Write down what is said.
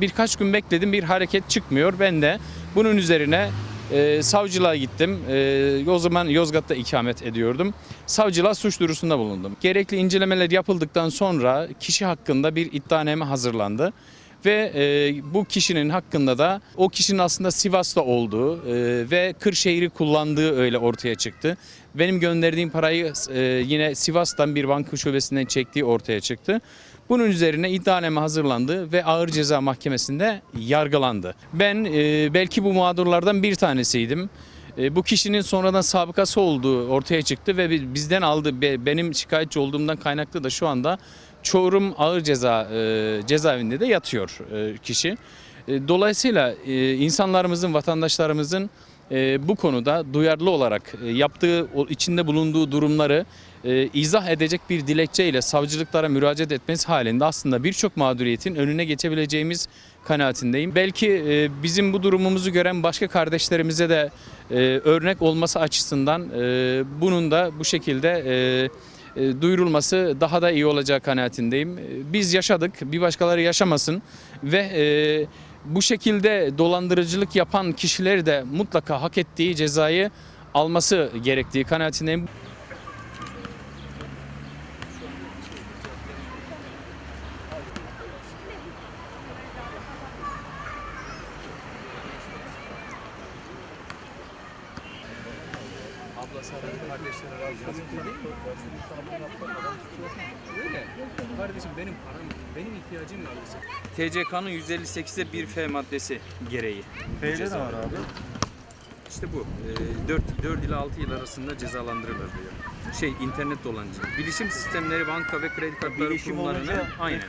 Birkaç gün bekledim bir hareket çıkmıyor. Ben de bunun üzerine e, savcılığa gittim. E, o zaman Yozgat'ta ikamet ediyordum. Savcılığa suç duyurusunda bulundum. Gerekli incelemeler yapıldıktan sonra kişi hakkında bir iddianame hazırlandı. Ve e, bu kişinin hakkında da o kişinin aslında Sivas'ta olduğu e, ve Kırşehir'i kullandığı öyle ortaya çıktı. Benim gönderdiğim parayı e, yine Sivas'tan bir banka şubesinden çektiği ortaya çıktı. Bunun üzerine iddianame hazırlandı ve ağır ceza mahkemesinde yargılandı. Ben e, belki bu mağdurlardan bir tanesiydim. E, bu kişinin sonradan sabıkası olduğu ortaya çıktı ve bi- bizden aldı. Be- Benim şikayetçi olduğumdan kaynaklı da şu anda Çorum Ağır Ceza e, cezaevinde de yatıyor e, kişi. Dolayısıyla insanlarımızın, vatandaşlarımızın e, bu konuda duyarlı olarak e, yaptığı, içinde bulunduğu durumları e, izah edecek bir dilekçeyle savcılıklara müracaat etmesi halinde aslında birçok mağduriyetin önüne geçebileceğimiz kanaatindeyim. Belki e, bizim bu durumumuzu gören başka kardeşlerimize de örnek olması açısından bunun da bu şekilde duyurulması daha da iyi olacağı kanaatindeyim. Biz yaşadık, bir başkaları yaşamasın ve bu şekilde dolandırıcılık yapan kişileri de mutlaka hak ettiği cezayı alması gerektiği kanaatindeyim. Abla sarıldı kardeşleri razı olsun. Öyle. Kardeşim benim param, benim ihtiyacım var. TCK'nın 158'e 1F maddesi gereği. F'de ne var abi? İşte bu. 4, 4 ile 6 yıl arasında cezalandırılır diyor. Şey internet dolancı. Bilişim sistemleri banka ve kredi kartları Bilişim kurumlarının olunca- aynen.